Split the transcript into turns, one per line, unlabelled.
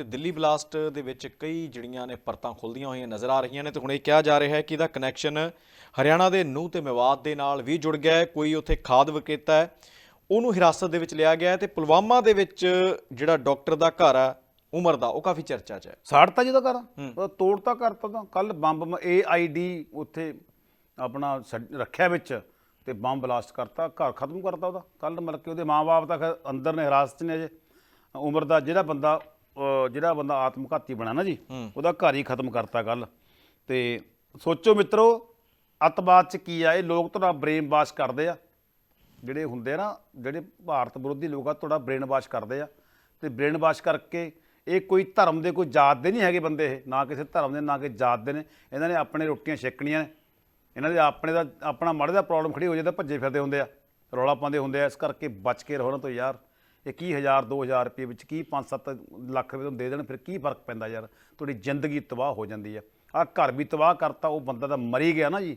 ਤੇ ਦਿੱਲੀ ਬਲਾਸਟ ਦੇ ਵਿੱਚ ਕਈ ਜਿਹੜੀਆਂ ਨੇ ਪਰਤਾਂ ਖੁੱਲਦੀਆਂ ਹੋਈਆਂ ਨਜ਼ਰ ਆ ਰਹੀਆਂ ਨੇ ਤੇ ਹੁਣ ਇਹ ਕਿਹਾ ਜਾ ਰਿਹਾ ਹੈ ਕਿ ਇਹਦਾ ਕਨੈਕਸ਼ਨ ਹਰਿਆਣਾ ਦੇ ਨੂਹ ਤੇ ਮੇਵਾਤ ਦੇ ਨਾਲ ਵੀ ਜੁੜ ਗਿਆ ਹੈ ਕੋਈ ਉੱਥੇ ਖਾਦ ਵਿਕਰੇਤਾ ਹੈ। ਉਹਨੂੰ ਹਿਰਾਸਤ ਦੇ ਵਿੱਚ ਲਿਆ ਗਿਆ ਹੈ ਤੇ ਪੁਲਵਾਮਾ ਦੇ ਵਿੱਚ ਜਿਹੜਾ ਡਾਕਟਰ ਦਾ ਘਰ ਹੈ ਉਮਰ ਦਾ ਉਹ ਕਾਫੀ ਚਰਚਾ 'ਚ ਹੈ।
ਸਾੜਤਾ ਜਿਹਦਾ ਉਹ ਤੋੜਤਾ ਕਰਤਾ ਤਾਂ ਕੱਲ ਬੰਬ ਏਆਈਡੀ ਉੱਥੇ ਆਪਣਾ ਰੱਖਿਆ ਵਿੱਚ ਤੇ ਬੰਬ ਬਲਾਸਟ ਕਰਤਾ ਘਰ ਖਤਮ ਕਰਤਾ ਉਹਦਾ। ਕੱਲ ਮਤਲਬ ਕਿ ਉਹਦੇ ਮਾਪੇ ਤਾਂ ਅੰਦਰ ਨੇ ਹਿਰਾਸਤ ਨੇ ਅਜੇ। ਉਮਰ ਦਾ ਜਿਹੜਾ ਬੰਦਾ ਅਹ ਜਿਹੜਾ ਬੰਦਾ ਆਤਮਘਾਤੀ ਬਣਾ ਨਾ ਜੀ ਉਹਦਾ ਘਰ ਹੀ ਖਤਮ ਕਰਤਾ ਕੱਲ ਤੇ ਸੋਚੋ ਮਿੱਤਰੋ ਅੱਤਵਾਦ 'ਚ ਕੀ ਆ ਇਹ ਲੋਕ ਤੁਹਾਡਾ ਬ੍ਰੇਨ ਵਾਸ਼ ਕਰਦੇ ਆ। ਜਿਹੜੇ ਹੁੰਦੇ ਆ ਨਾ ਜਿਹੜੇ ਭਾਰਤ ਵਿਰੋਧੀ ਲੋਕ ਆ ਤੁਹਾਡਾ ਬ੍ਰੇਨ ਵਾਸ਼ ਕਰਦੇ ਆ। ਤੇ ਬ੍ਰੇਨ ਵਾਸ਼ ਕਰਕੇ ਇਹ ਕੋਈ ਧਰਮ ਦੇ ਕੋਈ ਜਾਤ ਦੇ ਨਹੀਂ ਹੈਗੇ ਬੰਦੇ ਇਹ ਨਾ ਕਿਸੇ ਧਰਮ ਦੇ ਨਾ ਕਿਸੇ ਜਾਤ ਦੇ ਨੇ। ਇਹਨਾਂ ਨੇ ਆਪਣੇ ਰੋਟੀਆਂ ਛੇਕਣੀਆਂ ਨੇ। ਇਹਨਾਂ ਦੇ ਆਪਣੇ ਦਾ ਆਪਣਾ ਮਾੜੇ ਦਾ ਪ੍ਰੋਬਲਮ ਖੜੀ ਹੋ ਜਾਂਦਾ ਭੱਜੇ ਫਿਰਦੇ ਹੁੰਦੇ ਆ। ਰੌਲਾ ਪਾਉਂਦੇ ਹੁੰਦੇ ਆ ਇਸ ਕਰਕੇ ਬਚ ਕੇ ਰਹੋ ਨਾ ਤੋਂ ਯਾਰ। ਇਹ ਕੀ ਹਜ਼ਾਰ 2000 ਰੁਪਏ ਵਿੱਚ ਕੀ 5-7 ਲੱਖ ਰੁਪਏ ਤੁਹਾਨੂੰ ਦੇ ਦੇਣ, ਫਿਰ ਕੀ ਫ਼ਰਕ ਪੈਂਦਾ ਯਾਰ? ਤੁਹਾਡੀ ਜ਼ਿੰਦਗੀ ਤਬਾਹ ਹੋ ਜਾਂਦੀ ਆ। ਆ ਘਰ ਵੀ ਤਬਾਹ ਕਰਤਾ, ਉਹ ਬੰਦਾ ਤਾਂ ਮਰੀ ਗਿਆ ਨਾ ਜੀ।